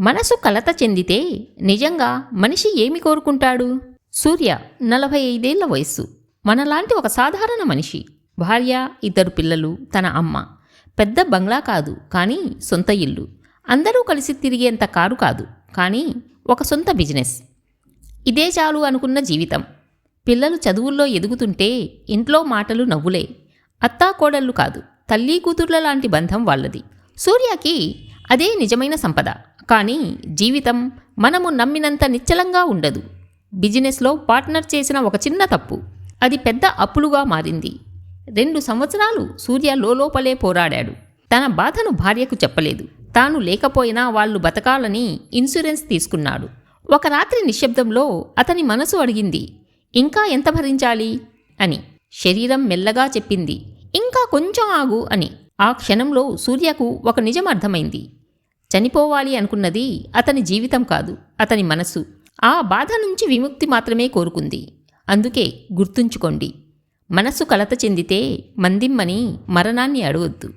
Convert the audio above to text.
మనసు కలత చెందితే నిజంగా మనిషి ఏమి కోరుకుంటాడు? సూర్య నలభై ఐదేళ్ళ వయస్సు. మనలాంటి ఒక సాధారణ మనిషి భార్య ఇద్దరు పిల్లలు తన అమ్మ. పెద్ద బంగ్లా కాదు కానీ సొంత ఇల్లు. అందరూ కలిసి తిరిగేంత కారు కాదు కానీ ఒక సొంత బిజినెస్. ఇదే చాలు అనుకున్న జీవితం. పిల్లలు చదువుల్లో ఎదుగుతుంటే ఇంట్లో మాటలు నవ్వులే. అత్తా కోడళ్ళు కాదు తల్లి కూతుర్ల లాంటి బంధం వాళ్ళది. సూర్యకి అదే నిజమైన సంపద. కానీ జీవితం మనము నమ్మినంత నిశ్చలంగా ఉండదు. బిజినెస్లో పార్ట్నర్ చేసిన ఒక చిన్న తప్పు. అది పెద్ద అప్పులుగా మారింది. రెండు సంవత్సరాలు సూర్య లోపలే పోరాడాడు. తన బాధను భార్యకు చెప్పలేదు. తాను లేకపోయినా వాళ్ళు బతకాలని ఇన్సూరెన్స్ తీసుకున్నాడు. ఒక రాత్రి నిశ్శబ్దంలో అతని మనసు అడిగింది ఇంకా ఎంత భరించాలి? అని. శరీరం మెల్లగా చెప్పింది ఇంకా కొంచెం ఆగు అని. ఆ క్షణంలో సూర్యకు ఒక నిజం అర్థమైంది. చనిపోవాలి అనుకున్నది అతని జీవితం కాదు అతని మనసు. ఆ బాధ నుంచి విముక్తి మాత్రమే కోరుకుంది. అందుకే గుర్తుంచుకోండి మనస్సు కలత చెందితే మందిమ్మని మరణాన్ని అడవద్దు